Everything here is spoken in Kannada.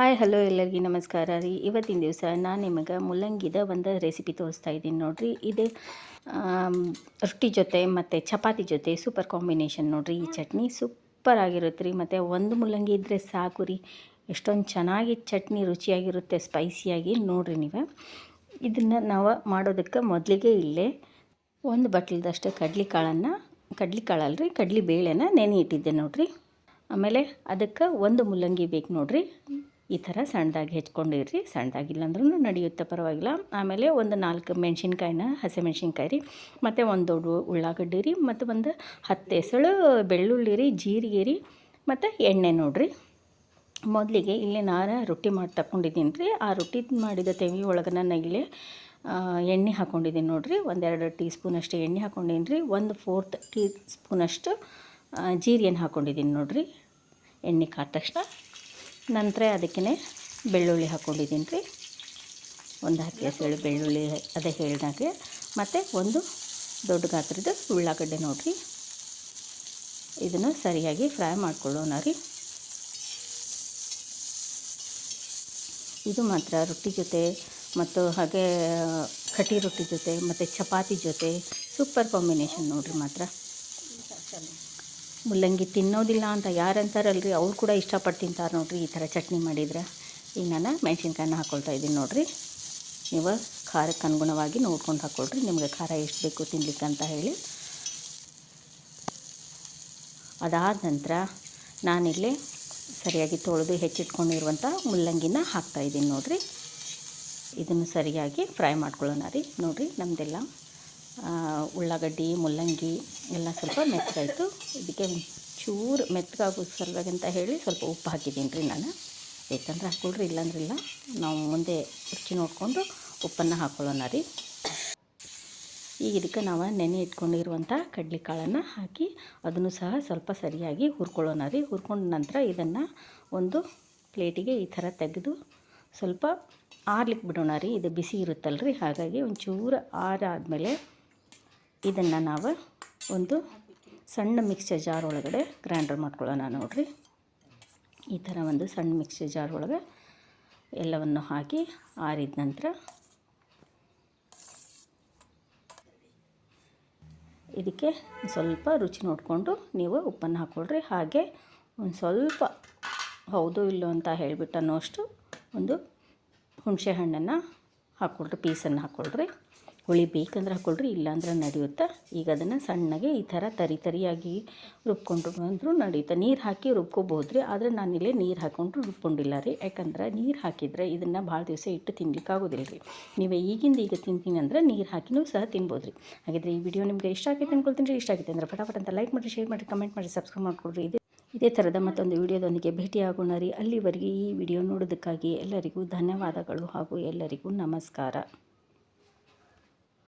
ಹಾಯ್, ಹಲೋ ಎಲ್ಲರಿಗೂ ನಮಸ್ಕಾರ ರೀ. ಇವತ್ತಿನ ದಿವಸ ನಾನು ನಿಮಗೆ ಮುಲ್ಲಂಗಿದ ಒಂದು ರೆಸಿಪಿ ತೋರಿಸ್ತಾ ಇದ್ದೀನಿ ನೋಡಿರಿ. ಇದು ರೊಟ್ಟಿ ಜೊತೆ ಮತ್ತು ಚಪಾತಿ ಜೊತೆ ಸೂಪರ್ ಕಾಂಬಿನೇಷನ್ ನೋಡಿರಿ. ಈ ಚಟ್ನಿ ಸೂಪರ್ ಆಗಿರುತ್ತೆ ರೀ. ಮತ್ತು ಒಂದು ಮುಲ್ಲಂಗಿ ಇದ್ದರೆ ಸಾಕು ರೀ. ಎಷ್ಟೊಂದು ಚೆನ್ನಾಗಿ ಚಟ್ನಿ ರುಚಿಯಾಗಿರುತ್ತೆ ಸ್ಪೈಸಿಯಾಗಿ ನೋಡಿರಿ ನೀವು. ಇದನ್ನು ನಾವು ಮಾಡೋದಕ್ಕೆ ಮೊದಲಿಗೆ ಇಲ್ಲೇ ಒಂದು ಬಟ್ಲದಷ್ಟು ಕಡ್ಲಿ ಕಾಳನ್ನು ಕಡ್ಲಿ ಕಾಳಲ್ರಿ ಕಡ್ಲಿ ಬೇಳೆನ ನೆನೆ ಇಟ್ಟಿದ್ದೆ ನೋಡಿರಿ. ಆಮೇಲೆ ಅದಕ್ಕೆ ಒಂದು ಮುಲ್ಲಂಗಿ ಬೇಕು ನೋಡಿರಿ. ಈ ಥರ ಸಣ್ಣದಾಗಿ ಹೆಚ್ಕೊಂಡಿರ್ರಿ ಸಣ್ಣದಾಗಿಲ್ಲ ಅಂದ್ರೂ ನಡೆಯುತ್ತೆ ಪರವಾಗಿಲ್ಲ. ಆಮೇಲೆ ಒಂದು ನಾಲ್ಕು ಮೆಣಸಿನ್ಕಾಯಿನ ಹಸಿಮೆಣ್ಸಿನ್ಕಾಯಿ ರೀ, ಮತ್ತು ಒಂದು ದೊಡ್ಡ ಉಳ್ಳಾಗಡ್ಡಿ ರೀ, ಮತ್ತು ಒಂದು ಹತ್ತು ಎಸಳು ಬೆಳ್ಳುಳ್ಳಿ ರೀ, ಜೀರಿಗೆ ರೀ, ಮತ್ತು ಎಣ್ಣೆ ನೋಡಿರಿ. ಮೊದಲಿಗೆ ಇಲ್ಲಿ ನಾನು ರೊಟ್ಟಿ ಮಾಡಿ ತಗೊಂಡಿದ್ದೀನಿ ರೀ. ಆ ರೊಟ್ಟಿ ಮಾಡಿದ ತೆವಿ ಒಳಗೆ ನಾನು ಇಲ್ಲಿ ಎಣ್ಣೆ ಹಾಕ್ಕೊಂಡಿದ್ದೀನಿ ನೋಡಿರಿ. ಒಂದೆರಡು ಟೀ ಸ್ಪೂನಷ್ಟು ಎಣ್ಣೆ ಹಾಕ್ಕೊಂಡಿನಿ ರೀ. ಒಂದು ಫೋರ್ತ್ ಟೀ ಸ್ಪೂನಷ್ಟು ಜೀರಿಗೆನ ಹಾಕ್ಕೊಂಡಿದ್ದೀನಿ ನೋಡಿರಿ. ಎಣ್ಣೆ ಕಾದ ತಕ್ಷಣ ನಂತರ ಅದಕ್ಕೆ ಬೆಳ್ಳುಳ್ಳಿ ಹಾಕ್ಕೊಂಡಿದ್ದೀನಿ ರೀ. ಒಂದು ಹತ್ತು ಎಸಳು ಬೆಳ್ಳುಳ್ಳಿ ಅದೇ ಹೇಳಿದಾಗೆ. ಮತ್ತು ಒಂದು ದೊಡ್ಡ ಗಾತ್ರದ ಉಳ್ಳಾಗಡ್ಡೆ ನೋಡಿರಿ. ಇದನ್ನು ಸರಿಯಾಗಿ ಫ್ರೈ ಮಾಡ್ಕೊಳ್ಳೋಣ ರೀ. ಇದು ಮಾತ್ರ ರೊಟ್ಟಿ ಜೊತೆ ಮತ್ತು ಹಾಗೆ ಕಟಿ ರೊಟ್ಟಿ ಜೊತೆ ಮತ್ತು ಚಪಾತಿ ಜೊತೆ, ಸೂಪರ್ ಕಾಂಬಿನೇಷನ್ ನೋಡಿರಿ ಮಾತ್ರ. ಮುಲ್ಲಂಗಿ ತಿನ್ನೋದಿಲ್ಲ ಅಂತ ಯಾರು ಅಂತಾರಲ್ರಿ ಅವ್ರು ಕೂಡ ಇಷ್ಟಪಟ್ಟು ತಿಂತಾರೆ ನೋಡ್ರಿ ಈ ಥರ ಚಟ್ನಿ ಮಾಡಿದ್ರೆ. ಈಗ ನಾನು ಮೆಣಸಿನ್ಕಾಯನ್ನ ಹಾಕ್ಕೊಳ್ತಾ ಇದ್ದೀನಿ ನೋಡಿರಿ. ನೀವು ಖಾರಕ್ಕೆ ಅನುಗುಣವಾಗಿ ನೋಡ್ಕೊಂಡು ಹಾಕ್ಕೊಳ್ರಿ ನಿಮಗೆ ಖಾರ ಎಷ್ಟು ಬೇಕು ತಿನ್ಲಿಕ್ಕೆ ಅಂತ ಹೇಳಿ. ಅದಾದ ನಂತರ ನಾನಿಲ್ಲಿ ಸರಿಯಾಗಿ ತೊಳೆದು ಹೆಚ್ಚಿಟ್ಕೊಂಡಿರುವಂಥ ಮುಲ್ಲಂಗಿನ ಹಾಕ್ತಾಯಿದ್ದೀನಿ ನೋಡಿರಿ. ಇದನ್ನು ಸರಿಯಾಗಿ ಫ್ರೈ ಮಾಡ್ಕೊಳ್ಳೋಣ ರೀ. ನೋಡಿರಿ ನಮ್ಮದೆಲ್ಲ ಉಳ್ಳಾಗಡ್ಡಿ, ಮುಲ್ಲಂಗಿ ಎಲ್ಲ ಸ್ವಲ್ಪ ಮೆತ್ತಗಾಯಿತು. ಇದಕ್ಕೆ ಚೂರು ಮೆತ್ತಗಾಗೋ ಸಲುವಾಗಿ ಅಂತ ಹೇಳಿ ಸ್ವಲ್ಪ ಉಪ್ಪು ಹಾಕಿದ್ದೀನಿ ರೀ ನಾನು. ಬೇಕಂದ್ರೆ ಹಾಕ್ಕೊಳ್ರಿ ಇಲ್ಲಾಂದ್ರೆ ಇಲ್ಲ ನಾವು ಮುಂದೆ ರುಚಿ ನೋಡಿಕೊಂಡು ಉಪ್ಪನ್ನು ಹಾಕ್ಕೊಳ್ಳೋಣ ರೀ. ಈಗ ಇದಕ್ಕೆ ನಾವು ನೆನೆ ಇಟ್ಕೊಂಡಿರುವಂಥ ಕಡ್ಲೆಕಾಳನ್ನು ಹಾಕಿ ಅದನ್ನು ಸಹ ಸ್ವಲ್ಪ ಸರಿಯಾಗಿ ಹುರ್ಕೊಳ್ಳೋಣ ರೀ. ಹುರ್ಕೊಂಡ ನಂತರ ಇದನ್ನು ಒಂದು ಪ್ಲೇಟಿಗೆ ಈ ಥರ ತೆಗೆದು ಸ್ವಲ್ಪ ಆರ್ಲಿಕ್ಕೆ ಬಿಡೋಣ ರೀ. ಇದು ಬಿಸಿ ಇರುತ್ತಲ್ಲ ರೀ ಹಾಗಾಗಿ ಒಂಚೂರು ಆರಾದಮೇಲೆ ಇದನ್ನು ನಾವು ಒಂದು ಸಣ್ಣ ಮಿಕ್ಸರ್ ಜಾರ್ ಒಳಗಡೆ ಗ್ರೈಂಡರ್ ಮಾಡ್ಕೊಳ್ಳೋಣ ನೋಡಿರಿ. ಈ ಥರ ಒಂದು ಸಣ್ಣ ಮಿಕ್ಸರ್ ಜಾರ್ ಒಳಗೆ ಎಲ್ಲವನ್ನು ಹಾಕಿ ಆರಿದ ನಂತರ ಇದಕ್ಕೆ ಸ್ವಲ್ಪ ರುಚಿ ನೋಡಿಕೊಂಡು ನೀವು ಉಪ್ಪನ್ನು ಹಾಕ್ಕೊಳ್ರಿ. ಹಾಗೆ ಒಂದು ಸ್ವಲ್ಪ ಹೌದು ಇಲ್ಲೋ ಅಂತ ಹೇಳಿಬಿಟ್ಟು ಅನ್ನೋಷ್ಟು ಒಂದು ಹುಣಸೆ ಹಣ್ಣನ್ನು ಹಾಕ್ಕೊಳ್ರಿ, ಪೀಸನ್ನು ಹಾಕ್ಕೊಳ್ರಿ. ಹುಳಿ ಬೇಕಂದ್ರೆ ಹಾಕ್ಕೊಳ್ರಿ, ಇಲ್ಲಾಂದ್ರೆ ನಡೆಯುತ್ತೆ? ಈಗ ಅದನ್ನು ಸಣ್ಣಗೆ ಈ ಥರ ತರಿ ತರಿಯಾಗಿ ರುಬ್ಕೊಂಡು ಬಂದರೂ ನಡೆಯುತ್ತೆ? ನೀರು ಹಾಕಿ ರುಬ್ಕೋಬೋದು ರೀ ಆದರೆ ನಾನಿಲ್ಲೇ ನೀರು ಹಾಕ್ಕೊಂಡು ರುಬ್ಕೊಂಡಿಲ್ಲ ರೀ. ಯಾಕಂದ್ರೆ ನೀರು ಹಾಕಿದರೆ ಇದನ್ನು ಭಾಳ ದಿವಸ ಇಟ್ಟು ತಿನ್ಲಿಕ್ಕೆ ಆಗೋದಿಲ್ಲ ರೀ. ನೀವು ಈಗಿಂದ ಈಗ ತಿಂತೀನಿ ಅಂದರೆ ನೀರು ಹಾಕಿನೂ ಸಹ ತಿನ್ಬೋದು ರೀ ಹಾಗಿದ್ರೆ ಈ ವಿಡಿಯೋ ನಿಮಗೆ ಇಷ್ಟ ಆಗೈತೆ ಅಂದ್ಕೊಳ್ತೀನಿ ರೀ. ಇಷ್ಟ ಆಗಿದೆ ಅಂದರೆ ಫಟಾಫಟ್ ಅಂತ ಲೈಕ್ ಮಾಡಿ ಶೇರ್ ಮಾಡಿ ಕಮೆಂಟ್ ಮಾಡಿ ಸಬ್ಸ್ಕ್ರೈಬ್ ಮಾಡಿಕೊಡ್ರಿ. ಇದೇ ಇದೇ ಥರದ ಮತ್ತೊಂದು ವಿಡಿಯೋದೊಂದಿಗೆ ಭೇಟಿಯಾಗೋಣ ರೀ. ಅಲ್ಲಿವರೆಗೆ ಈ ವಿಡಿಯೋ ನೋಡೋದಕ್ಕಾಗಿ ಎಲ್ಲರಿಗೂ ಧನ್ಯವಾದಗಳು ಹಾಗೂ ಎಲ್ಲರಿಗೂ ನಮಸ್ಕಾರ.